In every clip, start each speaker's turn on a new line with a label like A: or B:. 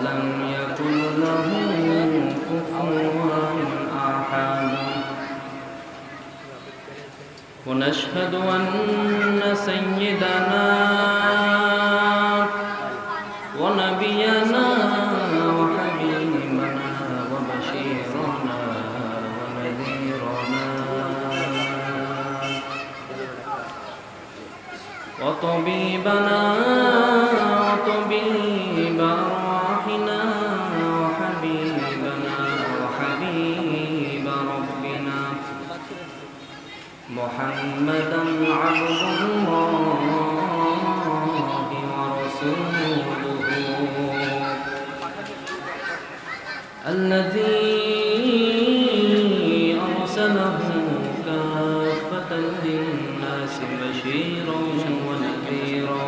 A: ولم يكن له كفوا أحد ونشهد أن سيدنا ونبينا وحبيبنا وبشيرنا ونذيرنا وطبيبنا الذي أرسله كافة للناس بشيرا ونذيرا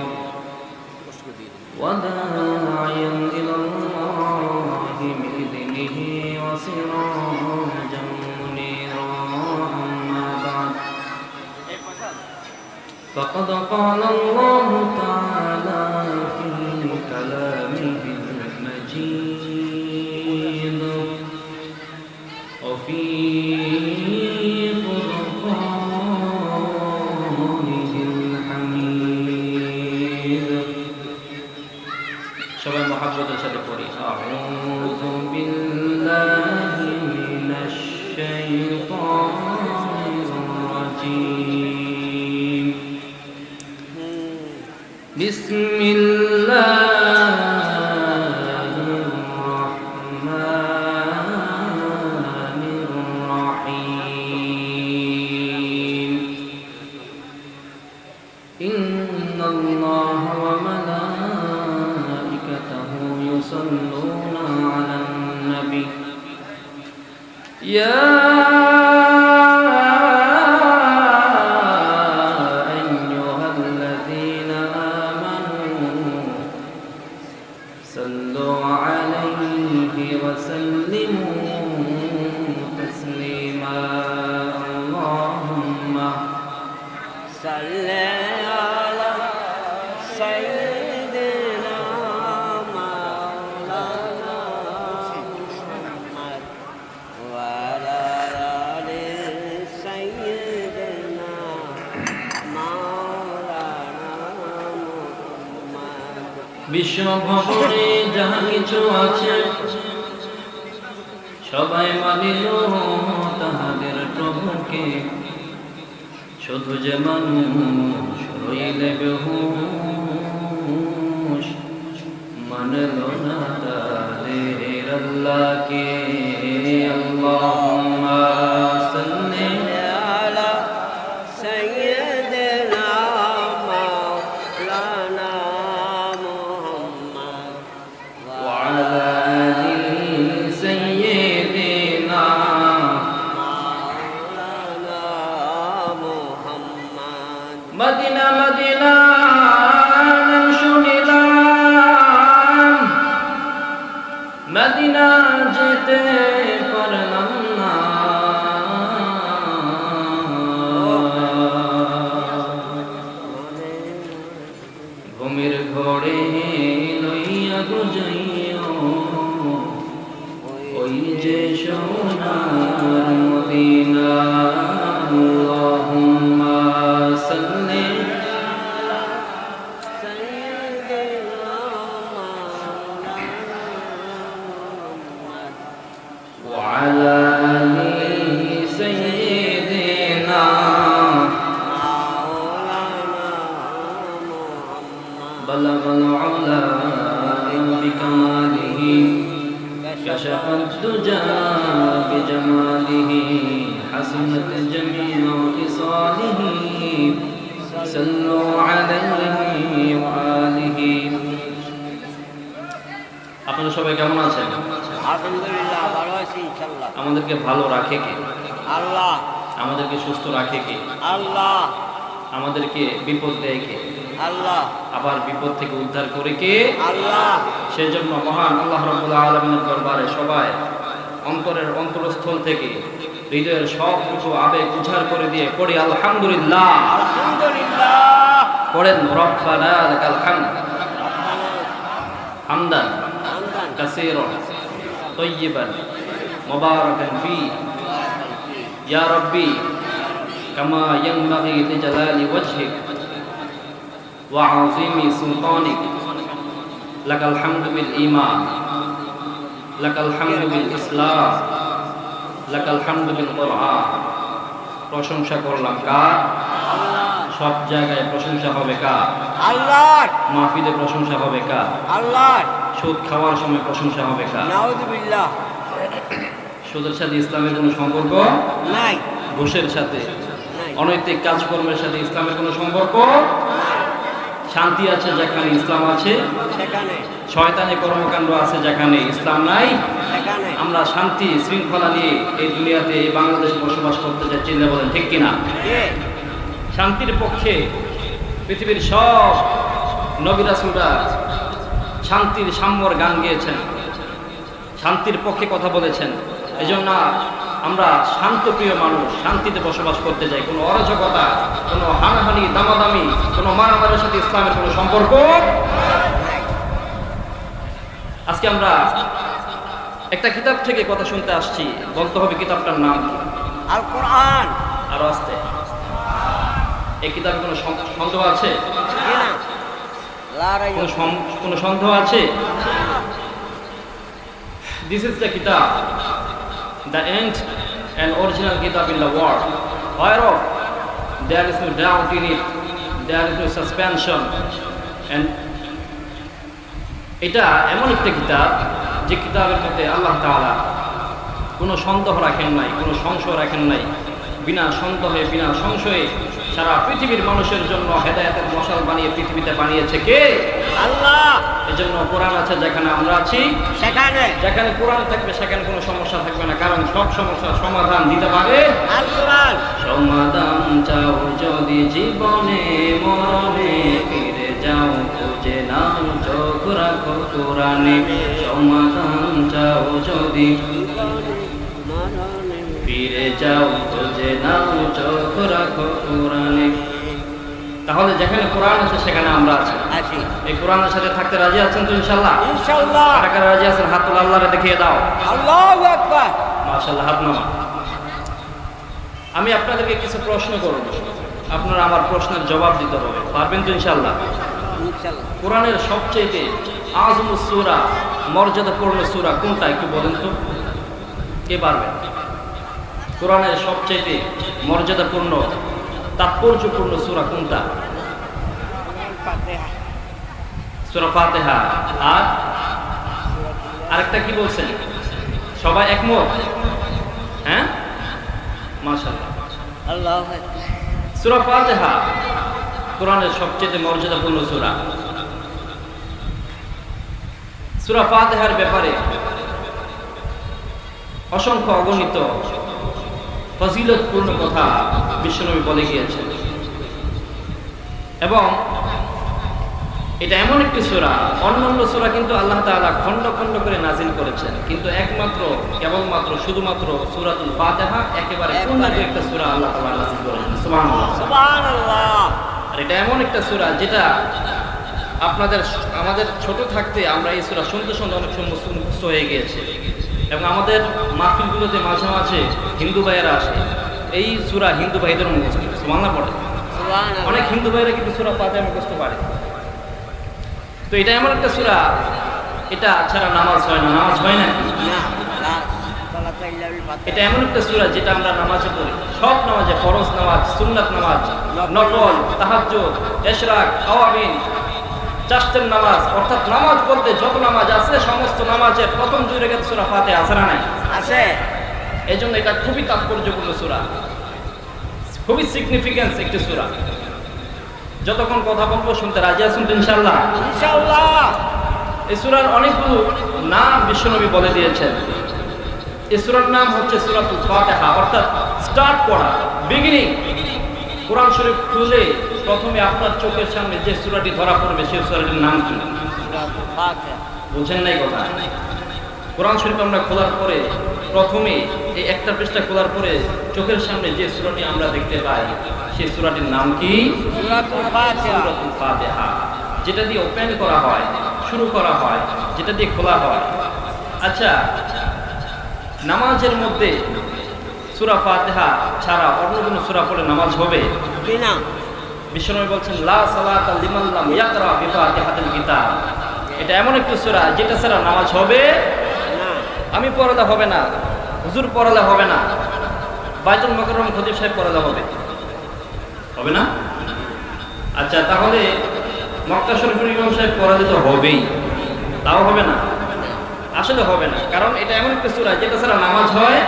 A: وداعيا إلى الله بإذنه وسراجا منيرا. أما بعد فقد قال الله تعالى বিশ্বভবনে যাহা কিছু আছে, সবাই মানিল তাহাদের প্রভুকে। শুধু যে মানুষ রইলে বেহুশ, মানল না তাদের আল্লাহকে। حسنت جميع خصاله صلوا عليه وآله আপনারা সবাই কেমন আছেন
B: আলহামদুলিল্লাহ ভালো আছি ইনশাল্লাহ
A: আমাদেরকে ভালো রাখে কে
B: আল্লাহ
A: আমাদেরকে সুস্থ রাখে কে
B: আল্লাহ
A: আমাদেরকে বিপদ দেয় কে
B: আল্লাহ
A: আবার বিপদ থেকে উদ্ধার করে কে
B: আল্লাহ
A: সেজন্য মহান আল্লাহ রবুল্লাহ আলমিনের দরবারে সবাই অন্তরের অন্তরস্থল থেকে হৃদয়ের সব কিছু আবেগ উঝাড় করে দিয়ে পড়ি আলহামদুলিল্লাহ। পড়েন রব্বানা লাকাল হামদ। হামদান কাসীরান তয়্যিবান মুবারাকান ফি। ইয়া রাব্বি কামা ইয়ানবাগি লিজালালি ওয়াজহিক ওয়া আযীমি সুলতানিক। লাকাল হামদু বিল ঈমান লাকাল হামদু বিল ইসলাম। লাকাল হামদু বিল কুরআন প্রশংসা করলাম কার? সব জায়গায় প্রশংসা হবে কার?
B: আল্লাহ।
A: মাহফিলে প্রশংসা হবে কার?
B: আল্লাহ।
A: সুদ খাওয়ার সময় প্রশংসা হবে কার?
B: নাউজুবিল্লাহ।
A: সুদের সাথে ইসলামের কোনো সম্পর্ক?
B: নাই।
A: ঘুষের সাথে। অনৈতিক কাজকর্মের সাথে ইসলামের কোনো সম্পর্ক? শান্তি আছে যেখানে ইসলাম আছে?
B: সেখানে।
A: শয়তানি কর্মকাণ্ড আছে যেখানে ইসলাম নাই?
B: সেখানে।
A: আমরা শান্তি শৃঙ্খলা নিয়ে এই দুনিয়াতে এই বাংলাদেশে বসবাস করতে চাই চিন্তা বলেন ঠিক কিনা? শান্তির পক্ষে পৃথিবীর সব নবিরাসুলরা শান্তির সাম্যর গান গেয়েছেন। শান্তির পক্ষে কথা বলেছেন। এই জন্য আমরা শান্তপ্রিয় মানুষ শান্তিতে বসবাস করতে যাই কোনো অরাজকতা কোনো হানাহানি দামাদামি কোনো মারামারির সাথে ইসলামের কোনো সম্পর্ক? আজকে আমরা একটা কিতাব থেকে কথা শুনতে আসছি। বলতে হবে কিতাবটার নাম
B: আল কোরআন
A: আরও আসতে এই কিতাবে কোনো সন- সন্দেহ আছে? কোনো সন্দেহ আছে? দিস ইজ দ্য কিতাব দ্য এন্ড অ্যান্ড অরিজিনাল কিতাব in the world where of there is no doubt in it there is no suspension এটা এমন একটা কিতাব, যে কিতাবের মধ্যে আল্লাহ তাআলা কোনো সন্দেহ রাখেন নাই, কোনো সংশয় রাখেন নাই। বিনা সন্দেহে, বিনা সংশয়ে সারা পৃথিবীর মানুষের জন্য হেদায়েতের মশাল বানিয়ে পৃথিবীতে বানিয়েছে কে?
B: আল্লাহ।
A: এজন্য কোরআন আছে যেখানে আমরা আছি।
B: সেখানে।
A: যেখানে কোরআন থাকবে সেখানে কোনো সমস্যা থাকবে না কারণ সব সমস্যার সমাধান দিতে পারে। সমাধান চাও যদি জীবনে মরণে ফিরে যাও খুঁজে নাও চোখ রাখো কোরআনে। সমাধান চাও যদি ফিরে যাও খুঁজে নাও চোখ রাখো কোরআনে। তাহলে যেখানে কোরআন আছে সেখানে আমরা আছি।
B: আছি।
A: এই কোরআনের সাথে থাকতে রাজি আছেন তো
B: ইনশাআল্লাহ?
A: কারা কারা রাজি আছেন হাত তুলে আল্লাহরে দেখিয়ে দাও।
B: আল্লাহু আকবার।
A: মাশাআল্লাহ হাত নামা আমি আপনাদেরকে কিছু প্রশ্ন করব। আপনারা আমার প্রশ্নের জবাব দিতে হবে। পারবেন তো ইনশাল্লাহ
B: ইনশাআল্লাহ।
A: কোরআনের সবচেয়ে আজম সুরা মর্যাদাপূর্ণ সুরা কোনটা একটু বলেন তো? কে পারবেন কোরআনের সবচেয়ে মর্যাদাপূর্ণ তাৎপর্যপূর্ণ সুরা কোনটা? সুরা ফাতেহা। আর? আরেকটা কি বলছেন? সবাই একমত? হ্যাঁ? মাশাআল্লাহ।
B: আল্লাহু
A: সুরা ফাতেহা কোরআনের সবচেয়ে মর্যাদাপূর্ণ সুরা। সুরা ফাতেহার ব্যাপারে অসংখ্য অগণিত ফজিলতপূর্ণ কথা বিশ্বনবী বলে গিয়েছেন। এবং এটা এমন একটি সূরা অন্যান্য সূরা কিন্তু আল্লাহ তাআলা খণ্ড খণ্ড করে নাজিল করেছেন। কিন্তু একমাত্র কেবলমাত্র শুধুমাত্র সূরাতুল ফাতিহা একেবারে পূর্ণাঙ্গ একটা সূরা আল্লাহ তাআলা নাজিল করেছেন। সুবহানাল্লাহ।
B: সুবহানাল্লাহ।
A: আর এটা এমন একটা সূরা যেটা আপনাদের আমাদের ছোট থাকতে আমরা এই সূরা শুনতে শুনতে অনেক সময় মুখস্থ- হয়ে গিয়েছে। এবং আমাদের মাহফিলগুলোতে মাঝে মাঝে হিন্দু ভাইয়েরা আসে। এই সূরা হিন্দু ভাইদের মুখস্থ। বাংলা। পড়ে অনেক হিন্দু ভাইরা কিন্তু সূরা ফাতিহা মুখস্থ পারে তো এটা এমন একটা সূরা। এটা ছাড়া নামাজ হয় না। নামাজ হয় না। এটা এমন একটা সূরা যেটা আমরা নামাজে পড়ি। সব নামাজে ফরজ নামাজ সুন্নাত নামাজ নফল। তাহাজ্জুদ ইশরাক আওয়াবিন চাষতের নামাজ অর্থাৎ নামাজ বলতে যত নামাজ আছে সমস্ত নামাজের প্রথম দুই রেখাত সূরা ফাতিহা আছে না নাই?
B: আছে।
A: এই জন্য এটা খুবই তাৎপর্যপূর্ণ সূরা। খুবই সিগনিফিকেন্স একটি সূরা। যতক্ষণ কথা বলব শুনতে রাজি আছেন তো ইনশাআল্লাহ?
B: ইনশাআল্লাহ।
A: এই সূরার অনেকগুলো নাম বিশ্বনবী বলে দিয়েছেন। এই সূরার নাম হচ্ছে সূরাতুল ফাতিহা অর্থাৎ স্টার্ট করা বিগিনিং কোরআন শরীফ খুলে প্রথমে আপনার চোখের সামনে যে সূরাটি ধরা পড়বে সেই সূরাটির নাম কি? বুঝেন নাই কথা? কোরআন শরীফ আমরা খোলার পরে প্রথমে এই একটা পৃষ্ঠা খোলার পরে চোখের সামনে যে সূরাটি আমরা দেখতে পাই সেই সূরাটির নাম কি? যেটা দিয়ে ওপেন করা হয় শুরু করা হয় যেটা দিয়ে খোলা হয়। আচ্ছা নামাজের মধ্যে সূরা ফাতিহা ছাড়া অন্য কোনো সূরা পড়ে নামাজ হবে?
B: বিনা।
A: বিশ্বনবী বলছেন এটা এমন একটি সূরা, যেটা ছাড়া নামাজ হবে আমি পড়ালে হবে না, হুজুর পড়ালে হবে না। বাইতুল মকরম খতিব সাহেব পড়ালে হবে। হবে না? আচ্ছা তাহলে মক্কা শরীফুল ইমাম সাহেব পড়ালে তো হবেই। তাও হবে না? আসলে হবে না। কারণ এটা এমন একটা সূরা, যেটা ছাড়া নামাজ হয়